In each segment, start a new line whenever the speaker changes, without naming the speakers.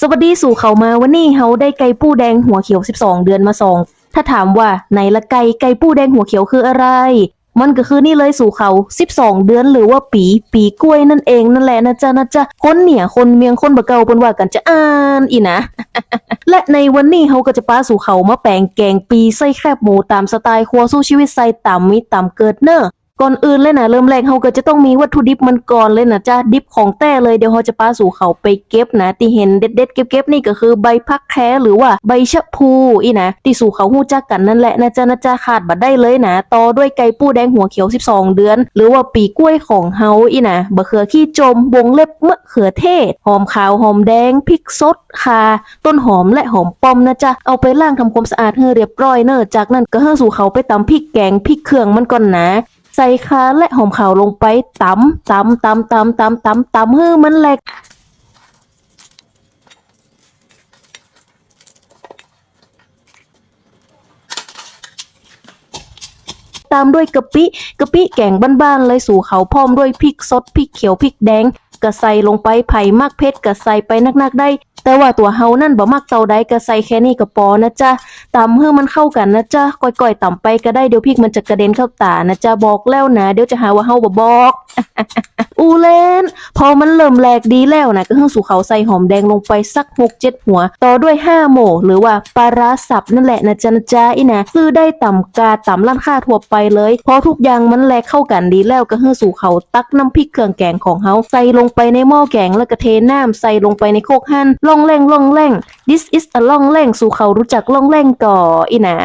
สวัสดีสู่เขามาวันนี้เฮาได้ไก่ปูแดงหัวเขียว 12 เดือนมาส่องถ้าถามว่าไหนละไก่ไก่ปูแดงหัวเขียวคืออะไร มันก็คือนี่เลยสู่เขา 12 เดือนหรือว่าปี ปีกล้วยนั่นเองนั่นแหละนะจ๊ะนะจ๊ะคนเนี่ยคนเมียงคนบะเกาเปิ้นว่ากันจะอ่านอีนะ และในวันนี้เฮาก็จะป้าสู่เขามาแปลงแกงปีไส้แคบหมูตามสไตล์ครัวสู้ชีวิตใส่ต่ำมีต่ำเกิดเนอะ ก่อนอื่นเลยนะเริ่มแรกเฮาก็จะต้องมีวัตถุดิบมันก่อนเลยนะจ้าดิบของแต้เลยเดี๋ยวเฮาจะปาสู่เขาไปเก็บนะที่เห็นเด็ดๆเก็บๆนี่ก็คือใบพักแค้หรือว่าใบชะพูอีนะที่สู่เขาฮู้จักกันนั่นแหละนะจ๊ะนะจ๊ะขาดบัดได้เลยนะต่อด้วยไก่ปูแดงหัวเขียว 12 เดือน หรือว่าปีกล้วยของเฮาอีนะบะเขือขี้จมวงเล็บมะเขือเทศ หอมขาวหอมแดงพริกสดข่าต้นหอมและหอมป้อมนะจ๊ะเอาไปล้างทำความสะอาดให้เรียบร้อยเนอะจากนั้นก็เฮาสู่เขาไปตำพริกแกงพริกเครื่องมันก่อนนะ ใส่ขาและหอมขาวลงไปตำตำตำตำตำตำตำให้มันแหลกตามด้วยกะปิกะปิแกงบ้านๆเลยสู่เขาพร้อมด้วยพริกสดพริกเขียวพริกแดงกะใส่ลงไปไผ่มากเพชรกะใส่ไปนักๆได้แต่ว่าตัวเฮานั่นบ่มักเตาใดกะใส่แค่นี้ก็พอนะจ๊ะตำให้มันเข้ากันนะจ๊ะก่อยๆตำไปก็ได้เดี๋ยวพริกมันจะกระเด็นเข้าตานะจ๊ะบอกแล้วนะเดี๋ยวจะหาว่าเฮาบ่บอกอูเล่นพอมันเริ่มแหลกดีแล้วนะก็เฮือสู่เขาใส่หอมแดงลงไปสักหกเจ็ดหัว ต่อด้วยห้าโมหรือว่าปลาร้าสับนั่นแหละนะจ๊ะนะจ๊ะอีนะคือได้ต่ำกาต่ำร้านค้าทั่วไปเลยเพราะทุกอย่างมันแหลกเข้ากันดีแล้วก็เฮือสู่เขาตักน้ำพริกเครื่องแกงของเฮาใส่ลงไปในหม้อแกงแล้วก็เทน้ำใส่ลงไปในโคกหั่นล่องแรงล่องแรง this is a ล่องแรงสู่เขารู้จักล่องแรงก่ออีนะ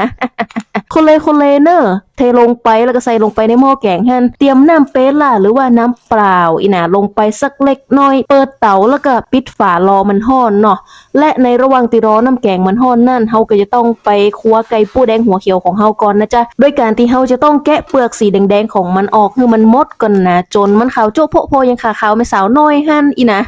คนเลยคนเลยเนอะเทลงไปแล้วก็ใส่ลงไปในหม้อแกงหั่นเตรียมน้ำเปล่าหรือว่าน้ำเปล่าอีนะลงไปสักเล็กน้อย เปิดเตาแล้วก็ปิดฝารอมันห้อนเนาะและในระหว่างที่รอน้ำแกงมันห้อนนั่นเฮาก็จะต้องไปคั่วไก่ปูแดงหัวเขียวของเฮาก่อนนะจ๊ะด้วยการที่เฮาจะต้องแกะเปลือกสีแดงๆของมันออกให้มันมดก่อนนะจนมันขาวโจ๊ะโพะโพยังขาขาวไม่สาวน้อยหั่นอีนะ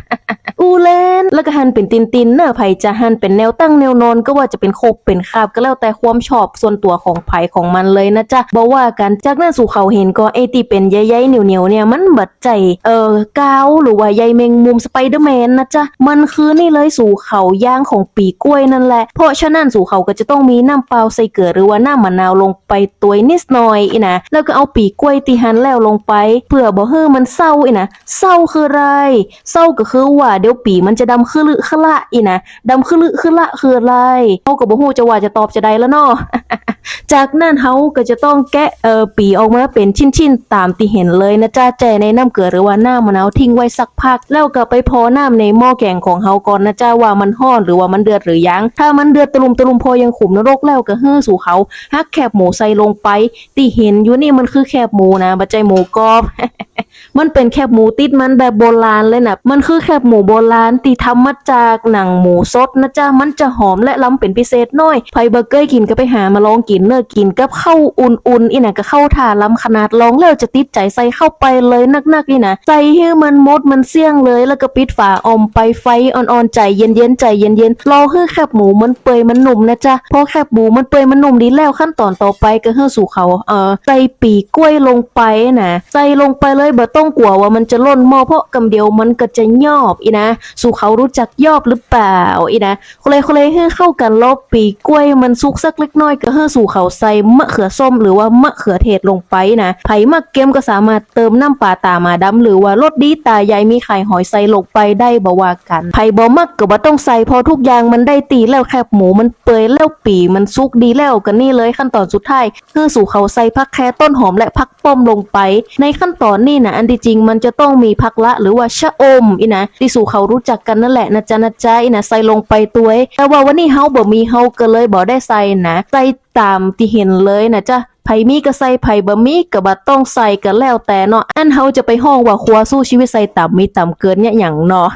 อูเลนแล้วก็หันเป็นตินตินเนอะไผจะหันเป็นแนวตั้งแนวนอนก็ว่าจะเป็นโคบเป็นคาบก็แล้วแต่ความชอบส่วนตัวของไผของมันเลยนะจ๊ะบอกว่ากันจากนั้นสู่เขาเห็นก็ไอที่เป็นใยๆเหนียวๆเนี่ยมันบัดใจเออกาวหรือว่าใยแมงมุมสไปเดอร์แมนนะจ๊ะมันคือนี่เลยสู่เขาย่างของปีกล้วยนั่นแหละ เพราะฉะนั้นสู่เขาก็จะต้องมีน้ำเปล่าใส่เกลือหรือว่าน้ำมะนาวลงไปตัวนิดหน่อยอีนะแล้วก็เอาปีกล้วยที่หันแล้วลงไปเพื่อบ่ให้มันเศร้าอีนะเศร้าคืออะไรเศร้าก็คือว่าเดี๋ยวปีมันจะดำขึ้นลึขึ้นละอีนะดำขึ้นลึขึ้นละคืออะไรเขาก็บ่ฮู้จะว่าจะตอบจะได้แล้วเนาะ จากนั้นเฮาก็จะต้องแกะเอ่อปีออกมาเป็นชิ้นๆ ตามที่เห็นเลยนะจ้าแจในน้ำเกลือหรือว่าน้ำมะนาวทิ้งไว้สักพัก แล้วก็ไปพอน้ำในหม้อแกงของเฮาก่อนนะจ้าว่ามันห้อนหรือว่ามันเดือดหรือยัง ถ้ามันเดือดตะลุมตะลุมพอยังขุมนรกแล้วก็เฮ้อสู่เขาฮักแคบหมูใส่ลงไปที่เห็นอยู่นี่มันคือแคบหมูนะบ่ใจหมูกรอบมันเป็นแคบหมูติดมันแบบโบราณเลยนะมันคือแคบหมูโบราณที่ทำมาจากหนังหมูสดนะจ๊ะมันจะหอมและล้ำเป็นพิเศษน้อยไผเบอร์เกอร์กินก็ไปหามาลองกินเนอกินกับข้าวอุ่นๆอีน่ะก็เข้าทาล้ำขนาดลองแล้วจะติดใจใส่เข้าไปเลยนักๆนี่นะใส่ให้มันมดมันเสี่ยงเลย แล้วก็ปิดฝาอมไปไฟอ่อนๆใจเย็นๆใจเย็นๆรอให้แคบหมูมันเปื่อยมันหนุ่มนะจ๊ะพอแคบหมูมันเปื่อยมันหนุ่มดีแล้วขั้นตอนต่อไปก็เฮือสู่เขาเออใส่ปีกล้วยลงไปนะใส่ลงไปเลยบ่ต้องกลัวว่ามันจะล่นหม้อเพราะกำเดียวมันก็จะยอบอีนะสู่เขารู้จักยอบหรือเปล่าอีนะคนเลยคนเลยให้เข้ากันรอบปีกล้วยมันสุกสักเล็กน้อยก็เฮือสู่เขาใส่มะเขือส้ม หรือว่ามะเขือเทศลงไปนะไผ่มักเกมก็สามารถเติมน้ำปลาตามาดำหรือว่ารสดีตาใหญ่มีไข่หอยใส่ลงไปได้บ่ว่ากันไผบ่มักก็บ่ต้องใส่เพอทุกอย่างมันได้ตีแล้วแคบหมูมันเปื่อยแล้วปีมันสุกดีแล้วกันนี่เลยขั้นตอนสุดท้ายคือสู่เขาใส่ผักแคต้นหอมและผักป้อมลงไป ในขั้นตอนนี้นะอันที่จริงมันจะต้องมีผักละหรือว่าชะอมอีนะที่สู่เขารู้จักกันนั่นแหละนะจ๊ะนะจ๊ะอีนะใส่ลงไปตัวแต่ว่าวันนี้เฮาบ่มีเฮาก็เลยบ่ได้ใส่นะใส่ ตามที่เห็นเลยนะจ๊ะไผมีก็ใส่ไผบะมีก็บ่ต้องใส่ก็แล้วแต่เนาะอันเฮาจะไปห้องว่าครัวสู้ชีวิตใส่ต่ำมีต่ำเกินเนี่ยอย่างเนาะ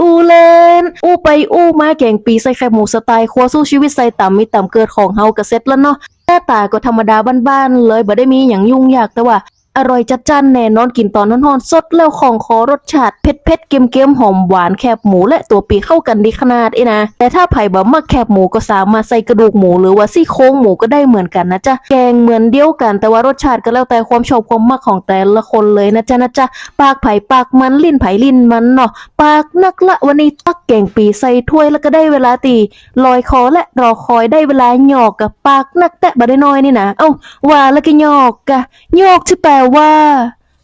อู้เล่นอู้ไปอู้มาแกงปีใส่ไข่หมูสไตล์ครัวสู้ชีวิตใส่ต่ำมีต่ำเกินของเฮาก็เสร็จแล้วเนาะหน้าตาก็ธรรมดาบ้านๆเลยบ่ได้มีอย่างยุ่งยากแต่ว่า อร่อยจัดจ้านแน่นอนกินตอนร้อนๆสดแล้วของคอรสชาติเผ็ดเผ็ดๆเค็มๆหอมหวานแคบหมูและตัวปีเข้ากันดีขนาดเอ้นะ แต่ถ้าไผ่บ่มักแคบหมูก็สามารถใส่กระดูกหมูหรือว่าซี่โครงหมูก็ได้เหมือนกันนะจ๊ะแกงเหมือนเดียวกันแต่ว่ารสชาติก็แล้วแต่ความชอบความมักของแต่ละคนเลยนะจ๊ะนะจ๊ะปากไผ่ปากมันลิ้นไผ่ลิ้นมันเนาะปากนักละวันนี้ตักแกงปีใส่ถ้วยแล้วก็ได้เวลาตีลอยคอและรอคอยได้เวลาหยอกกับปากนักแตะบ่ได้น้อยนี่นะเอ้าว่าแล้วก็หยอกกะหยอกที่แปลว่า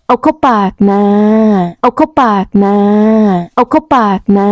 เอาเข้าปากนะ เอาเข้าปากนะ เอาเข้าปากนะ